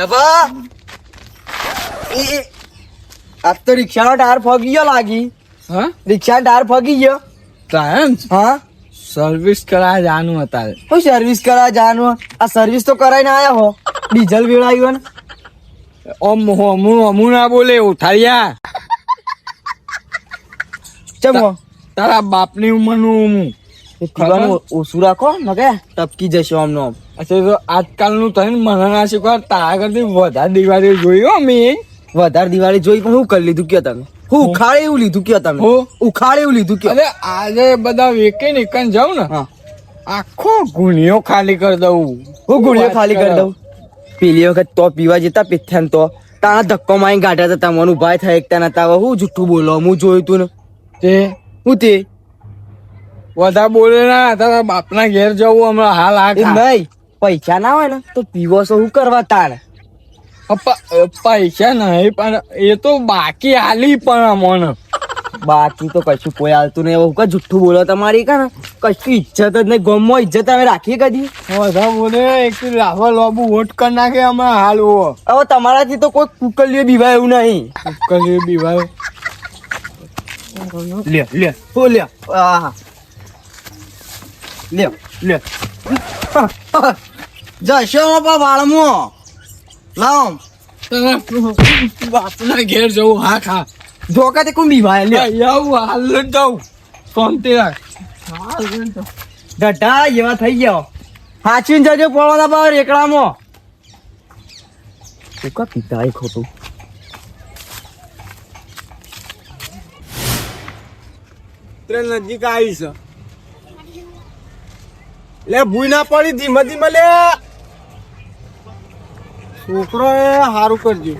ડબા એ આજ તો રિક્ષાનો ટાયર ફગી ગયો લાગી. હા? રિક્ષાનો ટાયર ફગી ગયો. ટાયર હા? સર્વિસ કરાય જાનું અત્યારે. હું સર્વિસ કરાય જાનું. આ સર્વિસ તો કરાવીને આયા હો. ડીઝલ વેળાયું ને. ઓમ હોમું હોમું ના બોલે ઉઠાડ્યા ચમો તારા બાપની ઉંમરનું હું. ઓછું રાખો મગે ટપકી જશે આમનો આમ. અચ્છા તો આજકાલનું તને મને ના શીખવા તારા કરતી વધારે દિવાળી જોયું મેં. વધારે દિવાળી જોઈ પણ હું કરી લીધું કે તમે હું ઉખાડે એવું લીધું કે તમે હું? ઉખાડે એવું લીધું કે અરે આજે બધા વેકે નીકળ જાઉં ને આખો ગુણિયો ખાલી કરી દઉં. હું ગુણિયો ખાલી કરી દઉં? પેલી વખત તો પીવા જતા પીથ્યા તો. તારા ધક્કો મારી ગાઢ્યા હતા મને ઊભા થાય એકતા નતા. હવે હું જુઠ્ઠું બોલો હું જોયું તું ને. તે? હું તે? વધારે બોલે ના તારા બાપના ઘેર જવું હમણાં હાલ આ નહીં. પૈસા ના હોય ને તો પીવો છો શું કરવા તારે? પૈસા નહીં પણ એ તો બાકી હાલી પણ અમોને. બાકી તો કશું કોઈ હાલતું નહીં. એવું કા જુઠ્ઠું બોલો તમારી કા કશું ઈજ્જત જ નહીં. ગમો ઈજ્જત અમે રાખીએ કદી? બધા બોલે એક રાહુલ બાબુ વોટ કરી નાખે હમણાં હાલ ઓ હવે તમારાથી તો કોઈ કુકલીએ બીવાય એવું નહીં. કુકલીએ બીવાય. લે લે હો લે. આહા લે લે. જશો બાપા વાળમો? લાવ. બાપના ઘેર જવું હા ખા. ધોકાથી કોણ બીવાય લે આવું હાલ જાઉં. શાંતિ રાખ. ગઢા એવા થઈ ગયો. હાચવીને જજો પડવાના બાર એકડામાં તું કા પીતા ખોટું? ટ્રેન નજીક આવી છે. લે ભૂઈ ના પડી ધીમે ધીમે લે. છોકરો એ સારું કરજો.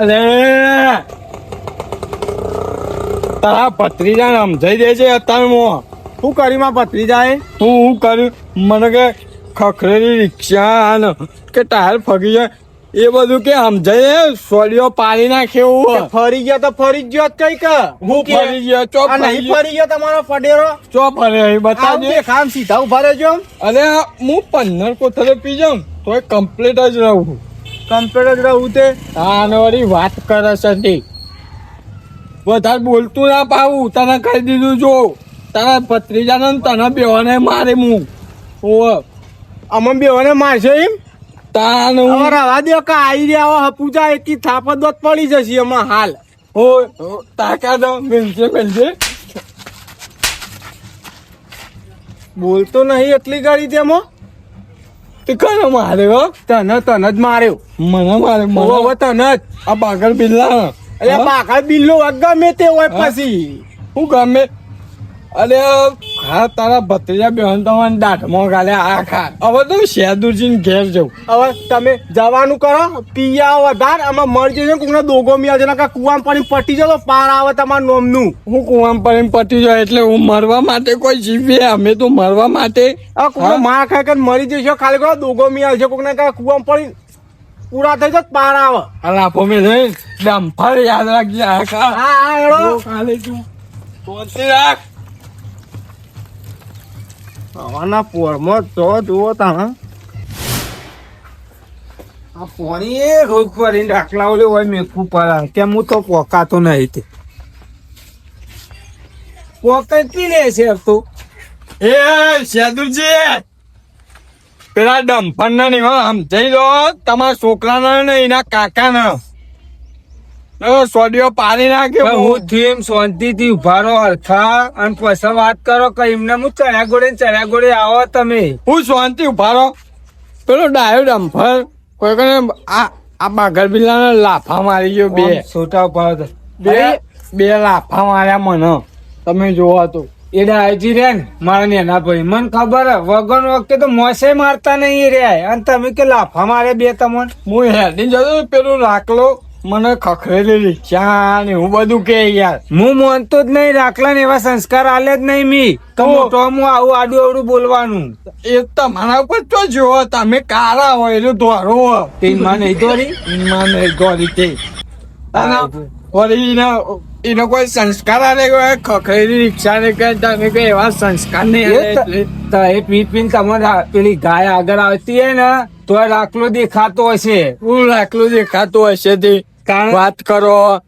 અરે તારા ભત્રીજા ને સમજાઈ દે છે અત્યારમાં શું કરી માં ભત્રીજા એ હું હું કર્યું મને કે ખખરેલી રિક્ષા ને કે ટાયર ફગી જાય. એ બધું કે સમજાય સોલિયો સોડીઓ પાડી નાખે એવું ફરી ગયો તો ફરી ગયો કઈ કે હું ફરી ગયો? ચો નહીં ફરી ગયો તમારો ફડેરો? ચો ફરે બતાવજે. દેખામ સીધા ઊભા રહેજો અરે હું પંદર કોથળે પી જાઉં. તો કમ્પ્લીટ જ રહું કમ્પ્લીટ જ રહું તે? હા અને વળી વાત કરે છે નહીં વધારે બોલતું ના પાવું તને કહી દીધું જો. તારા ભત્રીજાને તને બેવાને મારે હું ઓ અમે બેવાને મારશે એમ? તાન રવા દો કે આવી રહ્યા હપુજા એકી થાપત દોત પડી જશે એમાં હાલ. હો તાકા દો મેલજે મેલજે. બોલતો નહીં એટલી ગાડી તેમાં? કને મારે માર્યો તને તને જ માર્યો. મને મારે હવે તને જ. આ પાગલ બિલ્લા. અરે પાકળ બિલ્લો ગમે તે હોય પછી. હું ગમે. અરે હા તારા ભત્રીજા બેન તમારે દાંતમાં ગાલે આ ખા. હવે તો શેદુરજી ઘેર જવું હવે તમે જવાનું કરો પિયા વધાર આમાં મરી જશે કોકને દોગો મિયા છે કા કુવામ પાણી પટી જતો પાર આવે તમારું નોમનું. હું કુવામ પડીને પટી જાય એટલે હું મરવા માટે કોઈ જીવીએ અમે તો મરવા માટે. આ? માર ખાઈ ખાઈને મરી જશે ખાલી કરો દોગો મિયા છે કોકને કાંઈ કુવામ પડી પૂરા થઈ જાય પાર આવે. આ આપો મેં જઈ ડમ્ફર યાદ રાખજે આ ખા. હા હા એડો ખાલી તું રાખ. હવાના પોરમાં તો જુઓ તા આ પાણી એ રોજ કરીને ડાકલા હોય મેકવું પડે કેમ તો પોકાતો નહીં તે. પોકાઈ પી લે છે તો. એ શેદુરજી પેલા ડમ્ફર ને નહીં સમજાઈ દો તમારા છોકરાને ને એના કાકાને. સોડિયો પાણી નાખે હું થીમ શાંતિ થી ઊભા રહો હરખા. અને પછી વાત કરો કે એમને હું ચણ્યા ગોળે ચણ્યા ગોળે આવો તમે. હું શાંતિ ઊભા રહો. પેલો ડાયો ડમ્ફર કોઈ કને આ આ બાગર બિલ્લાને લાફા મારી ગયો બે. છોટા ઊભા રહો બે બે લાફા માર્યા મને. તમે જોવા તો. એ ડાયજી રે ને મારા નેના ભાઈ. મને ખબર હે વગર વખતે તો મોસે મારતા નહીં રે અને તમે કે લાફા મારે બે તમને? હું હેડી જતો પેલું રાખલો. મને ખખરેલી રિક્ષા ને હું બધું કે યાર. હું માનતો જ નહીં રાખલા ને એવા સંસ્કાર આલે જ નહીં મી. તો આવું આડું આવડું બોલવાનું. એ તમારા ઉપર તો જોવો તમે કાળા હોય એટલે ધોરો હો. તે માં નહીં દોરી મને ગોરી તે. અને એનો કોઈ સંસ્કાર આલે કોઈ ખખરેલી રિક્ષા ને કઈ તમે કઈ એવા સંસ્કાર નહીં એ તો એ પી પીન તમારે પેલી ગાય આગળ આવતી હે ને તો રાખલો દેખાતો હશે. હું રાખલું દેખાતો હશે તે. વાત કરો.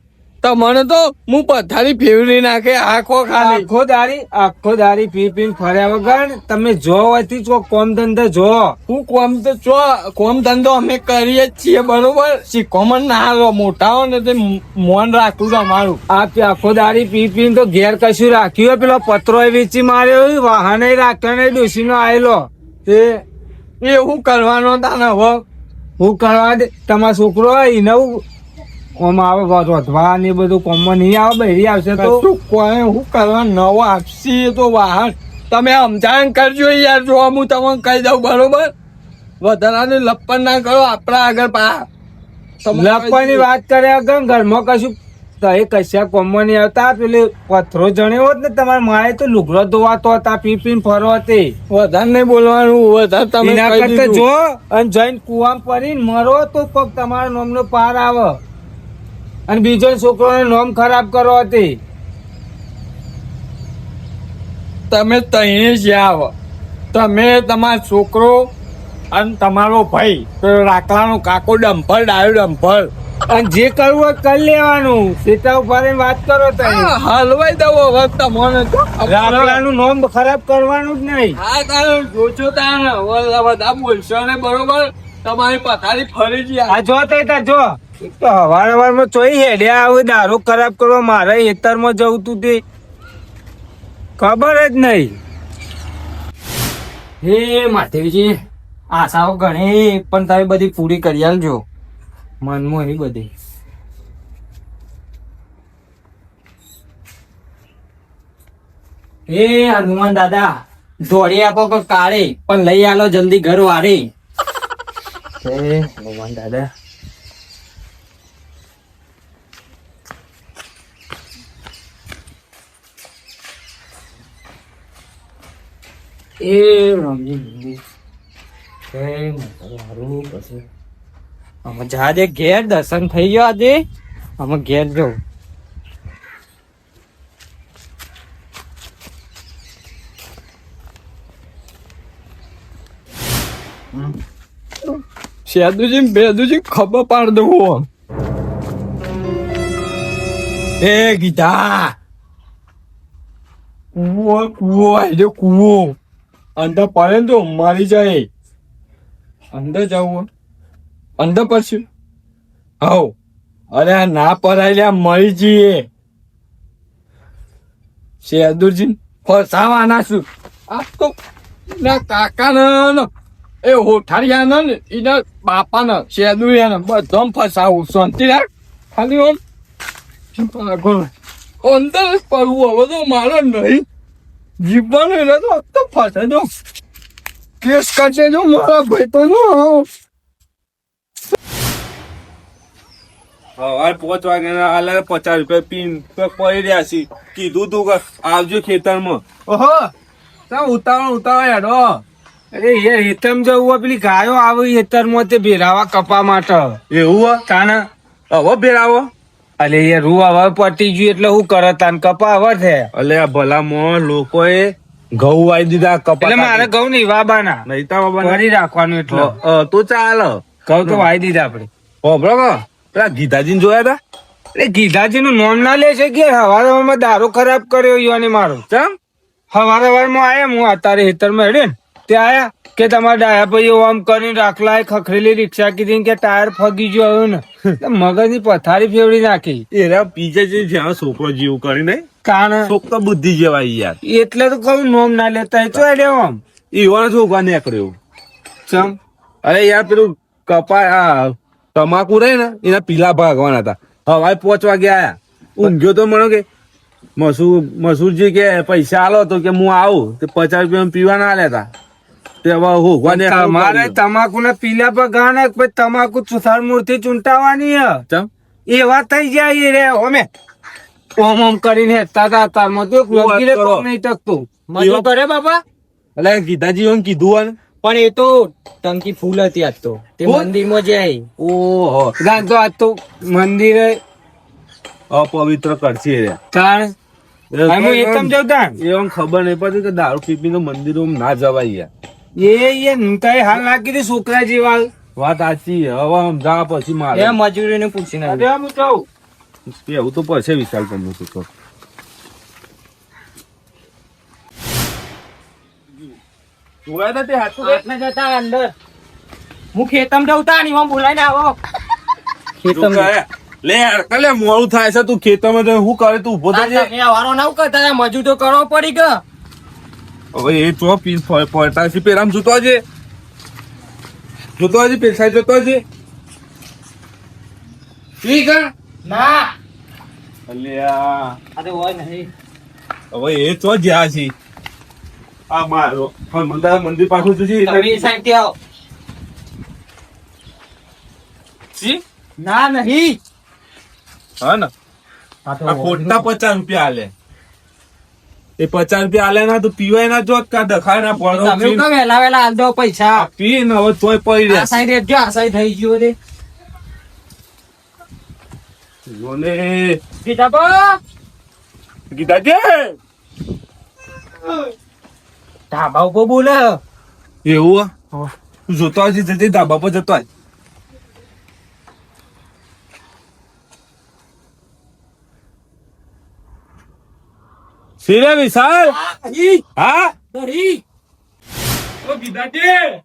તમને તો હું પથારી ફેવરી નાખે આખો ખાલી. આખો દારી આખો દારી પી પી ફર્યા વગર તમે જો હોયથી જો કોમ ધંધો જો. હું કોમ તો ચો કોમ ધંધો અમે કરીએ છીએ બરોબર? કોમન ના હાલો મોટા હો ને તે મોન રાખવું અમારું. આ આખો દારી પી પી તો ઘેર કશું રાખ્યું હોય પેલો પત્રો વેચી માર્યો વાહન રાખ્યો ને ડોસી નો આવેલો તે એવું કરવાનો હતા ને હવે? હું કરવા દે તમારો છોકરો હોય એને હું કોમ આવે વધવા ને બધું કોમમાં નહીં આવે બહેરી આવશે તો. શું કોઈ હું કરવા નવો આપશી તો વાહન. તમે સમજાણ કરજો યાર જો હું તમને કહી દઉં બરોબર? વધારાને લપન ના કરો આપણા આગળ પા. દઉં. વાત કરે અગર ઘરમાં કશું તો એ કશા કોમમાં નહીં આવતા. પેલી પથરો જણ્યો હોત ને તમારે માએ તો લુગડો ધોવાતો હતા પી પીને ફરો તે. વધારે નહીં બોલવાનું વધારે તમે. જો અને જઈને કુવામાં પડીને મરો તો પગ તમારા નોમનો પાર આવે. અને બીજો છોકરોને નોમ ખરાબ કરો હતી. તમે તઈને જ આવો તમે તમારો છોકરો અને તમારો ભાઈ રાખવાનો કાકો ડમ્ફર ડાયો ડમ્ફર અને જે કરવું હોય કરી લેવાનું. સીતા ઉપર વાત કરો તમે. હલવાઈ દઉં હવે તમને રાખવાનું નોમ ખરાબ કરવાનું જ નહીં. હા તારો જોજો તારા. બધા બોલશો ને બરોબર? તમારી પથારી ફરી જ આ જો તો જો. તો હવાર હવારમાં ચોઈ હેડ્યા દારૂ ખરાબ કરવા મારે ખેતરમાં જવું તું તે. ખબર જ નહીં. હે, માધેવજી, આશાઓ ઘણી, પણ તમે બધી પૂરી કરી આલજો. મનમાં એ બધી. હે, હનુમાન દાદા, દોડી આપો કે કાળે, પણ લઈ આલો જલ્દી ઘર વાળી હે, હનુમાન દાદા. એ રમજી ઘેર દર્શન થઈ ગયો આજે અમે ઘેર જવું સેદુજી બેદુજી ખબર પાડ દઉં એ ગીતા કુવો કુવો આજો કુવો. અંદર પડે ને તો મારી જાય. અંદર જવું અંદર પડશું હવ અરે આ ના પડાયેલા મરી જઈએ. શેદુરજી ફસાવાના છું આ તો ના કાકા એ હોઠારિયા ને, એના બાપા ને શેદુરિયા ને બધા ફસાવું, શાંતિ રાખ. ખાલી ઓમ. અંદર જ પડવું, હવે તો મારો નહીં. જીવવાનું એટલે તો તો ફસે જો કેસ કરશે જો મારા ભાઈ તો નો સવારે પાંચ વાગ્યાના આલા પચાસ રૂપિયા પીન પડી રહ્યા છે. કીધું તું કે આવજો ખેતરમાં. ઓહો તા ઉતાવળ ઉતાવળ હેડો. અરે યાર હેતમ જવું હોય પેલી ગાયો આવી હેતરમાં તે ભેરાવા કપા માટે. એવું? તાને. હવે ભેરાવો. અલે એ રૂ હવે પટી ગયું એટલે હું કરે તાન કપા હવે છે અલે ભલા મો લોકોએ ઘઉં વાઈ દીધા કપા એટલે મારે ઘઉં નહીં વાબાના. નહીં તા બાબા કરી રાખવાનું એટલે. તો ચાલ. ઘઉં તો વાઈ દીધા આપણે. ઓ કે પેલા ગીતાજીને જોયા હતા એટલે ગીધાજી નું નામ ના લે છે કે હવાર હવારમાં દારૂ ખરાબ કર્યો યોને મારો? ચમ? હવાર હવારમાં આયા હું અત્યારે હેતરમાં હેડે ને. તે આયા કે તમારા ડાયા ભાઈ આમ કરીને રાખલા ખખરેલી રિક્ષા કીધી કે ટાયર ફગી ગયો આવ્યો ને. એટલે મગજની પથારી ફેવડી નાખી. એરા પીજે જે જ્યાં છોકરો જીવ કરીને કારણ છોકરો બુદ્ધિ જેવા યાર. એટલે તો કઉ નોમ ના લેતા ચો હેડે આમ. ઈવાનો છોકરા નીકળ્યો. ચમ? અરે યાર પેલું કપા તમાકુ રહે ને એના પીલા ભાગવાના હતા. હવાય પાંચ વાગે આયા. ઊંઘ્યો તો મને કે મસૂર મસૂરજી કે પૈસા આલો તો કે હું આવું. તે પચાસ રૂપિયા પીવા ના લેતા તે હવે હોગવા તમારે તમાકુ ના પીલા પર ગાના પછી તમાકુ સુસાર મૂર્તિ ચૂંટાવાની એવા થઈ જાય રે અમે ઓમ ઓમ કરીને હેતા તા તારમાં તો શું વાત લગીરે નહીં ટકતું મજો કરે બાપા. એટલે ગીતાજી ઓમ કીધું પણ એ તો ટંકી ફૂલ હતી આજ તો. તે? મંદિરમાં જાય ઓહો. ગાન તો આજ તો મંદિરે અપવિત્ર કરશે રે. જવતા એમ ખબર નહીં પડતી કે દારૂ પીપી નું મંદિરો ના જવાય યાર. એ એ કઈ હાલ નાખી દે છોકરા જેવા વાત સાચી હવે સમજાવવા પછી મારે. એ મજૂરીને પૂછીને અરે હું કહું. એવું તો પછી વિશાલ તમને શું કહું. જોયા તે હાથું જતા અંદર. હું ખેતમ જઉં તા ની બોલાઈને આવો. કરે? લે યાર, કલે મોડું થાય છે તું ખેતમ શું કરે તું ઊભો થાય હવારો ના કરતા મજૂર તો કરવો પડી કે હવે એ ચો પીસ પડતા છે પેલામ જોતો છે જોતો છે પેલા જોતો છે ઠીક? ના. અલ્યા. અરે હોય નહીં. હવે એ ચો જ્યાં છે. આ મારો હનુમાનદાસ મંદિર પાછું જશે તમે સાઈડથી આવો. છી? ના નહીં. હા ને. આ ખોટા પચાસ રૂપિયા આલે. એ પચાસ રૂપિયા આલે ના તો પીવાય ના જો કા દખાય ના તમે તો વેલા વેલા આલ દો પૈસા. પી ને હવે તોય પડી આ આસાઈ રે જો આસાઈ થઈ ગયો રે જોને. ગીતા ગીતાજી ઢાબા ઉપર બોલે. એવું? તું જોતો આજે જતી ધાબા પર જતો આય. શિરે વિશાલ? હા નહીં ઓ! ગીતાજી!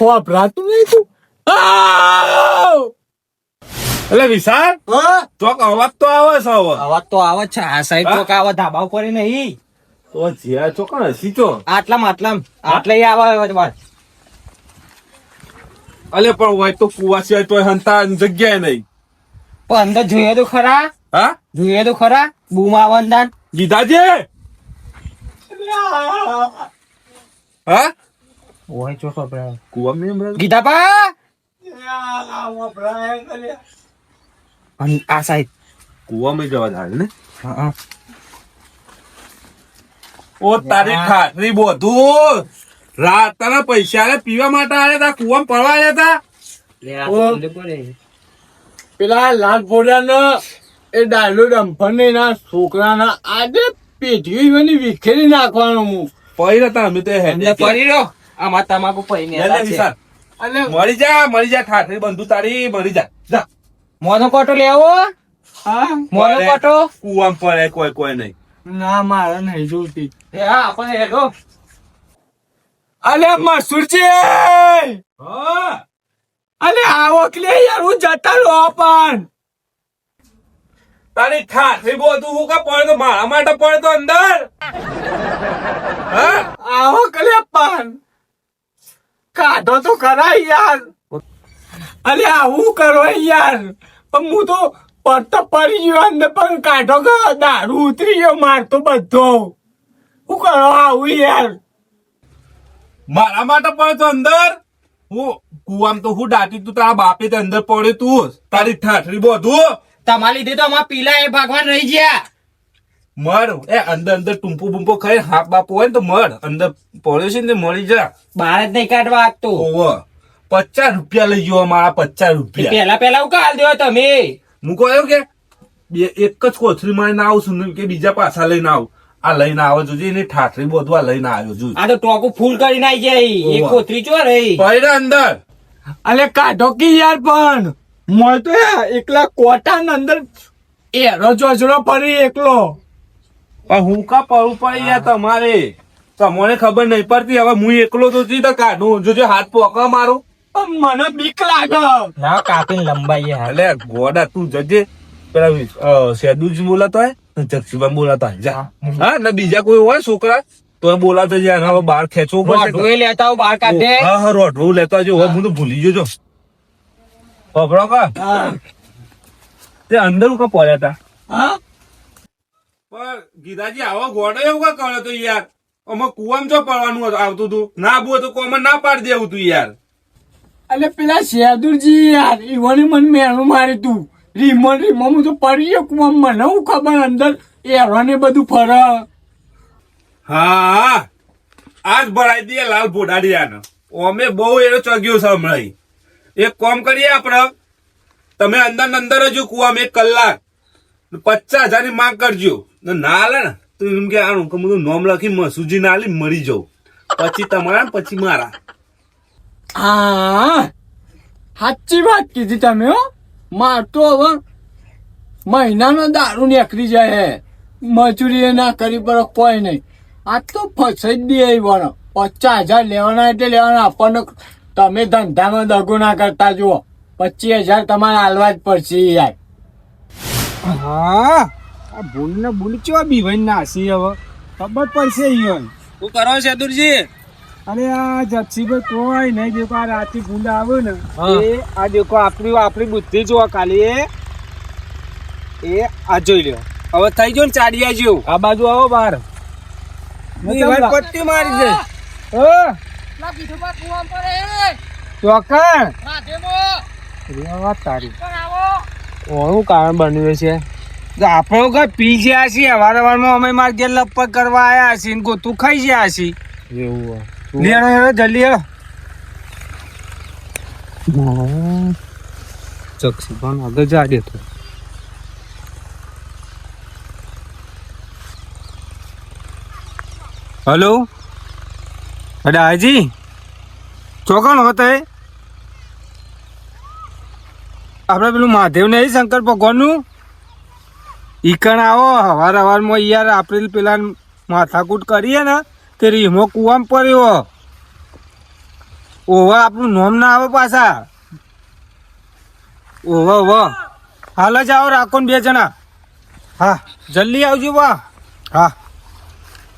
વાપરાતું નહીં તું એટલે વિશાલ ચોક અવાજ તો આવે છે હવે. અવાજ તો આવે છે. આ સાઈડ તો આવા ધાબા ઉપર નહીં. તો જ્યાં હસી ચો આટલામાં આટલામાં. આટલે આવે અવાજ. અલે પણ હોય તો કુવા સિવાય તોય હંતા જગ્યાએ નહીં. પણ અંદર જોઈએ તો ખરા? હા? જોઈએ તો ખરા? બૂમા વંદન. લીધા છે હા ઓય ચો ખબર કુવા મેં હમણાં- ગીતાપા? આ સાઈડ કુવામાં જવા જાય ને? હા ઓ તારી ખાતરી બધું. રાતના પૈસા પીવા માટે આવ્યા હતા કુવામાં પડવા આવ્યા હતા પેલા લાલ ફોડાના એ ડાયલો ડંફર ને એના છોકરાના આજે પેઢી મને વિખેરી નાખવાનો. હું પડી હતા અમે તો પડી રહ્યો. આમાં તમાકુ પડી લે લે અને મળી જા મળી જા ઠાઠરી બંધુ તારી મળી જા. જા. મોનો કોટો લેવો હા? મોનો. કોટો. કુવામાં પડે કોઈ કોઈ નહીં. ના મારે નહીં જોતી એ હા આપણે હેડો. અલે મસુરજી અલે આવક લે યાર હું જતા રહો પણ તારી ખાસી બોતું હું કા પડતો મારા માટે પડતો અંદર? હા? આવક લે પણ કાઢો તો ખરા યાર. અલે આવું કરો યાર? પણ હું તો પડતો પડી ગયો અંદર પણ કાઢો કે દારૂ ઉતરી ગયો મારતો બધો. હું કરો આવું યાર? મારા માટે પડે તો અંદર. હું કુવામ તો હું દાટી તું તારા બાપે તે અંદર પડે તું. તારી ઠાઠરી બધું. તમારા લીધે તો અમારા પીલા એ ભગવાન રહી ગયા. મર એ અંદર અંદર ટુંપો બુંપુ ખાઈ હાફ બાપો હોય ને તો મર અંદર પડ્યો છે ને મળી જા. બહાર જ નહીં કાઢવા આપતો. ઓવ. પચાસ રૂપિયા લઈ ગયો મારા પચાસ રૂપિયા. પેલા પેલા હું કાલ દેવો તમે. હું કહ્યું કે બે એક જ કોથળી માં આવું છું કે બીજા પાછા લઈને આવું. આ લઈને આવે જોજે એની ઠાઠરી બધું આ લઈને આવ્યો છું આ તો ટોકું ફૂલ કરી નાઈ જાય. એ. કોથરી ચો રહી? પડે અંદર. અલે કાઢો કે યાર પણ? મોય તો એકલા કોટા અંદર એરો ચોચડો ફરી એકલો. પણ હું કા પડવું પડે યાર તમારે? તમને ખબર નહીં પડતી હવે હું એકલો તો જી તો કાઢું. જોજે હાથ પોકા મારો. મને બીક લાગે. ના કાપીને લંબાઈ હાલે ગોડા તું જજે. પેલા અ, બોલતો હોય જક્ષીભાઈ બોલાતા જા. હા. ને બીજા કોઈ હોય છોકરા તો બોલાતા જાય હવે બહાર ખેંચવું પડશે લેતા હોય બહાર કાઢે. હા હા રોટવું લેતો હવે હું. તો ભૂલી ગયો છો પકડો કા? તે અંદર કા પડ્યા હતા હા. પણ ગીતાજી આવો ગોડો એવું કા કર્યો તો યાર? અમે કુવામ જો પડવાનું આવતું તું? ના આબુ તો કોમન ના પાડી દેવું તું યાર. એટલે પેલા શેદુરજી યાર ઈવોને મને મેણું મારી તું. રીમો રીમણ હું તો પડી ગયો કુવા મને હું ખબર અંદર એરો ને બધું ફર. હા આજ ભરાઈ દઈએ લાલ ભોડાડિયાનો. અમે બહુ એનો ચગ્યો છે હમણાં એક કોમ કરીએ આપણે. તમે અંદર અંદર જ કુવામાં એક કલાક. પચાસ હજારની માંગ કરજો. ના હાલે ને તો એમ કે આનું કે બધું નોમ લખી મસૂજી ના આલી મરી જાઉં. પછી તમારા ને પછી મારા. હા. સાચી વાત કીધી તમે હો. માર તો હવે મહિનાનો દારૂ નીકળી જાય હે. મજૂરી એ ના કરી પર કોઈ નહીં. આ તો ફસાઈ જ દે બનો પચાસ હજાર લેવાના એટલે લેવાના. આપણને તમે ધંધામાં દગો ના કરતા જુઓ. પચીસ હજાર તમારે હાલવા જ પડશે યાર. હા? આ ભૂલ ને ભૂલ ચેવા બીવાઈ નાસી હવે? ખબર પડશે ઈયોન. શું કરો ચતુરજી અરે આ જક્ષીભાઈ કોઈ નહીં દેખો આ રાતથી ગુંડા આવે ને એ આ દેખો આપણી આપણી બુદ્ધિ જો ખાલી એ એ આ જોઈ લ્યો. હવે થઈ ગયો ને ચાડિયા જેવું. આ બાજુ આવો બહાર. પટ્ટી મારી દે ચોકણ તારી. ઓનું કારણ બન્યું છે? આપણો કઈ પી ગયા છીએ વાર વારમાં અમે માર ઘેર લપક કરવા આયા છીએ ને ગોતું ખાઈ ગયા છીએ. એવું હેડો જલ્દી પણ આગળ જાડે તો. હલો? અરે હાજી? ચોકણ હોતે આપણે પેલું મહાદેવ નહીં શંકર ભગવાનનું? ઈકણ આવો હવાર હવારમાં યાર આપણે પેલા માથાકૂટ કરીએ ને તે રીમો કુવામાં પડ્યો. ઓવા આપણું નોમ ના આવે પાછા. ઓવા ઓવા. હાલ જ આવો રાખો બે જણા. હા. જલ્દી આવજો બા. હા.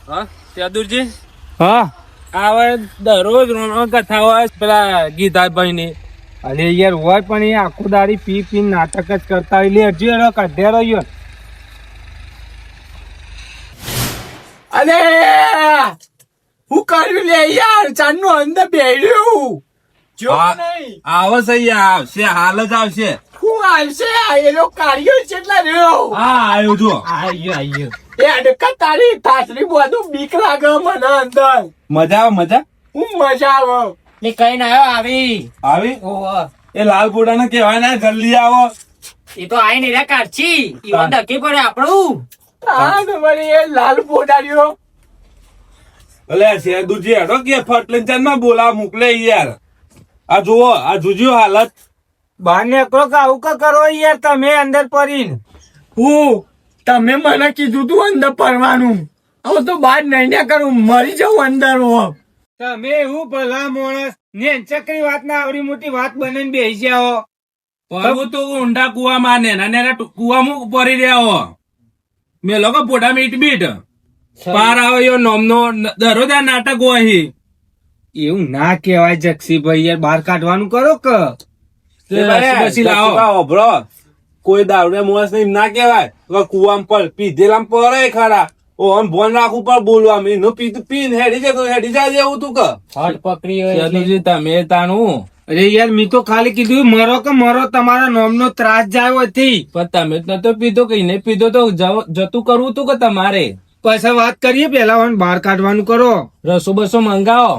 હા ચતુરજી હા. આવે દરરોજ કથા હોય પેલા ગીતાભાઈ ની અરે યાર હોય પણ એ આખું દાડી પી પી નાટક જ કરતા એટલે હજી એનો કાઢ્યા રહ્યો. અરે હું કર્યું લે યાર ચાંદનું અંદર બેડ્યું જો. નહીં. આવે છે યાર આવશે હાલ જ આવશે. હું આવશે? એનો કાર્યો કેટલા રહ્યો. હા આવ્યો જો આવ્યો આવ્યો. એ અડકા તારી થાસરી બધું બીક લાગે મને અંદર. મજા આવે મજા? હું મજા આવે. ને કઈ ના આવ્યો આવી. આવી? એ લાલ પોડા ને કેવાય ના જલ્દી આવો. એ તો આઈ ને રે કાઢી ઈવન ધકી પડે આપણું. એ લાલ પોડાડ્યો એટલે શેરદુજી હેડો કે ફટલેનમાં બોલા મોકલે યાર. આ જુઓ આ જુજ્યો હાલત. બહાર નીકળો કે આવું કા કરો યાર તમે અંદર પડીને. હું તમે મને કીધું તું અંદર પડવાનું. હવે તો બહાર નહીં ને કરું મરી જાઉં અંદર હું. તમે એવું ભલા માણસ ને ચકરી વાત ના આવડી મોટી વાત બને બેસી જાઓ. પરવું તો ઊંડા કુવામાં ને અને કુવામાં પડી રહ્યા હો. મેં લોકો પોડા મીટ બીટ પાર આવે યો નોમનો દરરોજ આ નાટક હોય એવું ના કહેવાય જક્ષીભાઈ યાર બહાર કાઢવાનું કરો કે? પછી લાવો. કોઈ દારૂ મોસ નહીં એમ ના કેવાય કુવામ પર પીધેલામ પડે ખરા. ઓ આમ ભોન રાખવું પર બોલવા એનું પીધું પીન હેડી જતો હેડી જાય એવું તું કે. હટ પકડી તમે તાનું અરે યાર મેં તો ખાલી કીધું મરો કે મરો તમારા નોમનો ત્રાસ જાય હતી પણ તમે જ નતો પીધો કઈ નહીં પીધો તો જતું કરવું તું કે તમારે? પછી વાત કરીએ પેલા બહાર કાઢવાનું કરો. રસો બસો મંગાવો.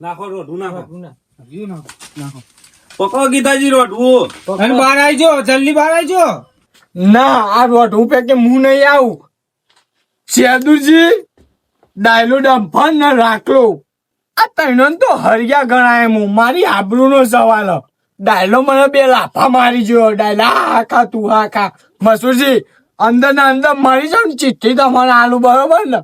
નાખો રોઢું નાખો. પકડો ગીતાજી રોઢું અને બહાર આવજો જલ્દી બહાર આવજો. ના આ રોટ હું પે કે હું નહીં આવું. ચેદુજી ડાયલો ડંફર ને રાખલો. આ તૈનો તો હરિયા ગણાય હું. મારી આબરૂ નો સવાલ. હ. ડાયલો મને બે લાફા મારી જોયો ડાયલા આખા ખા તું આખા ખા મસુરજી અંદર ને અંદર મારી જાવ ને ચિઠ્ઠી તમારે આલુ બરોબર ને?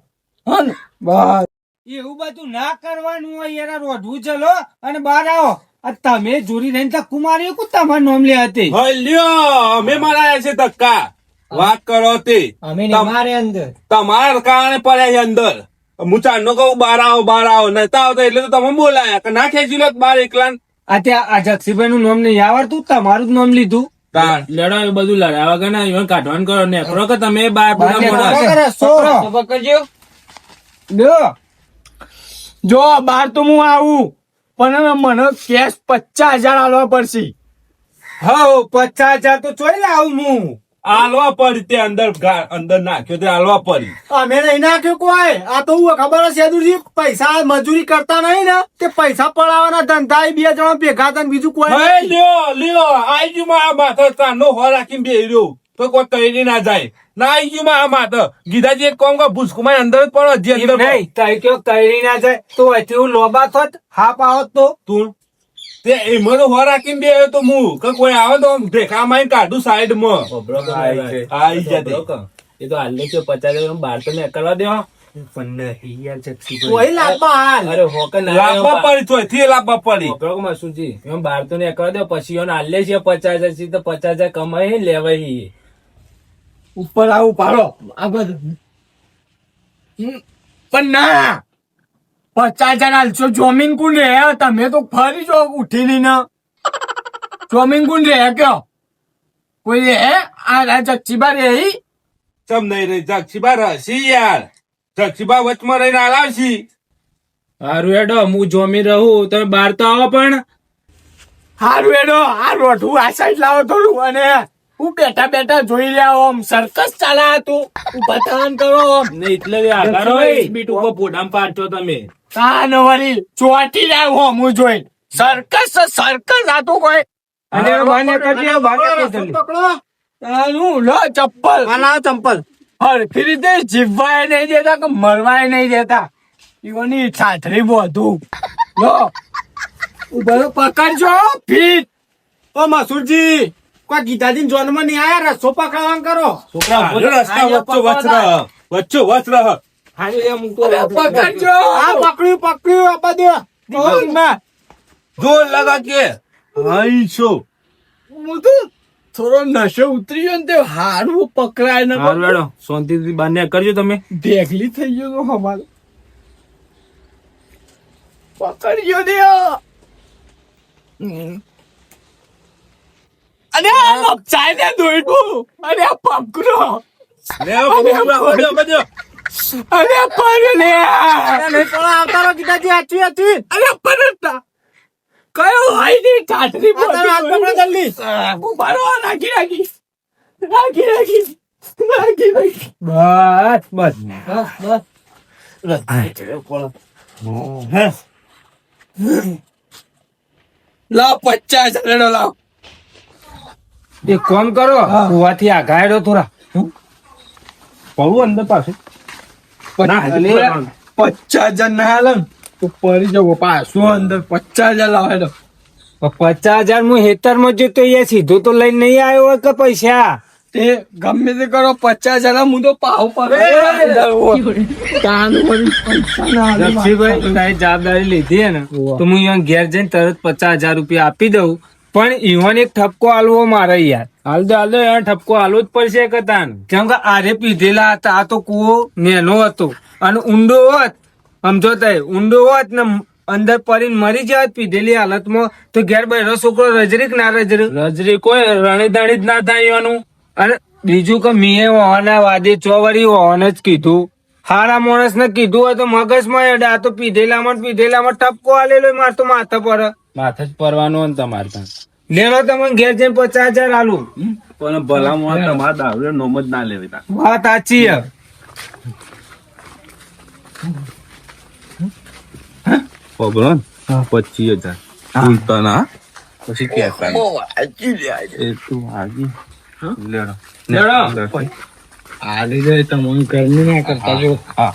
હા ને? બસ. એવું બધું ના કરવાનું હોય એના આ રોઢવું ચલો અને બહાર આવો. તમે જોરી રહીને ધક્કુ માર્યું કે તમારે નોમ લે હતી? હલ્યો અમે મારા છે ધક્કા. વાત કરો તે. અમે મારે અંદર. તમારા કારણે પડ્યા છે અંદર. હું ચાંદનો કહું બાર આવો બાર આવો. નતા આવતા એટલે તો તમે બોલાયા. કે ના ખેંચી લો બાર એકલા આ ત્યાં આ જક્ષીભાઈ નું નામ નહીં આવડતું તમારું જ નામ લીધું? લડાવે એ બધું લડાવા કે ના ઈવન કાઢવાનું કરો ને કરો કે તમે બાર. જો બાર તો હું આવું. પણ મને કેશ પચાસ હજાર આલવા પડશે. હા પચાસ હજાર તો ચોઈ લાવું હું. આલવા પડી તે અંદર અંદર નાખ્યો તે આલવા પડી. અમે નહીં નાખ્યું કોઈ. આ તો હું ખબર છે દુરજી પૈસા મજૂરી કરતા નહીં ને તે પૈસા પડાવવાના ધંધા એ બે જણા ભેગા હતા બીજું કોઈ લ્યો લ્યો ગયું મારા માથા તાનો હો રાખીને બેહી રહ્યો. તો કોઈ કરી ના જાય. ના આઈ ગયું મારા માત ગીધાજી એક કોમ કો ભૂસકુમાર અંદર જ પડો જે અંદર નહીં તઈ કયો કરી ના જાય. તો અહીંથી હું લોબા થોત હા આવત તો. તું તે એમાં હો રાખીને બેહ્યો તો હું કે કોઈ આવે તો ભેખા માં કાઢું સાઈડમાં આઈ જતી. એ તો હાલ કે પચાસ હજાર બાર તો ને કરવા દેવા પછી પચાસ હજાર કમાઈ લેવાય ઉપર આવું પાડો. આ બધું. હમ, પણ ના. પચાસ હજાર હાલશો જોમીન કોણ રે તમે તો ફરી જો ઉઠી ને જોમીન કોણ રે કયો કોઈ રે આ આ જક્ષીબા રે ચમ નહીં રહી? જક્ષીબા રસી યાર. જક્ષીબા વચમાં રહીને હલાવશી. હારું એડો હું જોમી રહું. તમે બાર તો આવો પણ. હારું એડો આ રોઠું આ સાઈડ લાવો થોડું અને હું બેઠા બેઠા જોઈ રહ્યા ઓમ સર્કસ ચાલા તું ઊભા થવાનું કરો ઓમ ને એટલે આગારો બીટ ઉપર પોડામ પાડશો તમે. કાન વળી ચોટી જાય ઓમ હું જોઈ સર્કસ સર્કસ આ તો કોઈ. અને મને કરજે મને કરજે તાનું લો ચપ્પલ. આના ચપ્પલ. હરખી રીતે જીવવાય નહીં દેતા કે મરવાય નહીં દેતા. ઈઓની છાથરી બધું લો. ઊભો પકડજો ફીટ. ઓ મસુરજી. કોઈ ગીતાજી જોનમાં નહીં આયા રસ્તો પકડવાનું કરો. છોકરા રસ્તા વચ્ચો વચ વચ્ચો વચ રહ હારું એ મૂકો પકડજો. આ પકડ્યું પકડ્યું આપા દે જોર લગા કે. હાઈ છો. હું તો થોડો નશો ઉતરી ગયો ને તે હારું પકડાય ને હારું હેડો શાંતિથી બાર કરજો તમે. ભેગલી થઈ ગયો તો અમારે પકડ્યો દે અરે આ મગચાય ને દોડવું અરે આ પકડો લે પકડો પકડો પકડો અરે પર લે. અરે થોડા આવતારો ગીતાજી આચી આચી અરે પરતા કયો હાઈ ની ચાટરી બોલી હાથ પકડો જલ્દી. ઉભારો નાખી નાખી નાખી નાખી નાખી નાખી બસ બસ. લાવ પચાસ હજાર લાવ. એક કામ કરો કુવાથી આઘાડો થોડા. પડવું અંદર પાસે? પચાસ હજાર ના હાલ તો પરી જવો પાછો. અંદર? પચાસ હજાર લાવે પચાસ હજાર હું હેતરમાં જતો અહીંયા સીધો તો લઈને નહીં આવ્યો હોય કે પૈસા? તે ગમે તે કરો પચાસ હજાર હું તો પાવ પર તારી જવાબદારી લીધી હે ને? તો હું અહીંયા ઘેર જઈને તરત પચાસ હજાર રૂપિયા આપી દઉં. પણ ઈવન એક ઠપકો આલવો મારે યાર. હાલ તો હાલ તો યાર ઠપકો હાલવો જ પડશે કે તાન. કેમ કે આરે પીધેલા હતા આ તો કૂવો નેનો હતો. અને ઊંડો હોત સમજો તય ઊંડો હોત ને અંદર પડીને મરી જાત પીધેલી હાલતમાં તો ઘેર બેઠો છોકરો રજરીક ના રજરી રજરી કોઈ રણીદાણી જ ના થાય એનું. અને બીજું કે મીએ વહાના વાદે ચોવરી વહાને જ કીધું. હારા માણસ ને કીધું હોય તો મગજમાં એડા તો પીધેલામાં પીધેલામાં ટપકો આલેલો માર તો માથા પર. માથે જ પરવાનું હોય ને તમારે ત્યાં. લેલો તમે ઘેર જઈને પચાસ હજાર આલુ. પણ ભલા મોણા તમારા દારૂ નોમ જ ના લેવી તા વાત સાચી હે? પબરો પચીસ હજાર. ભૂલતા ના પછી કહેતા એ તું આગી લેડો. લેડો. આલી જાય તમને ગરમી ના કરતા જો. હા.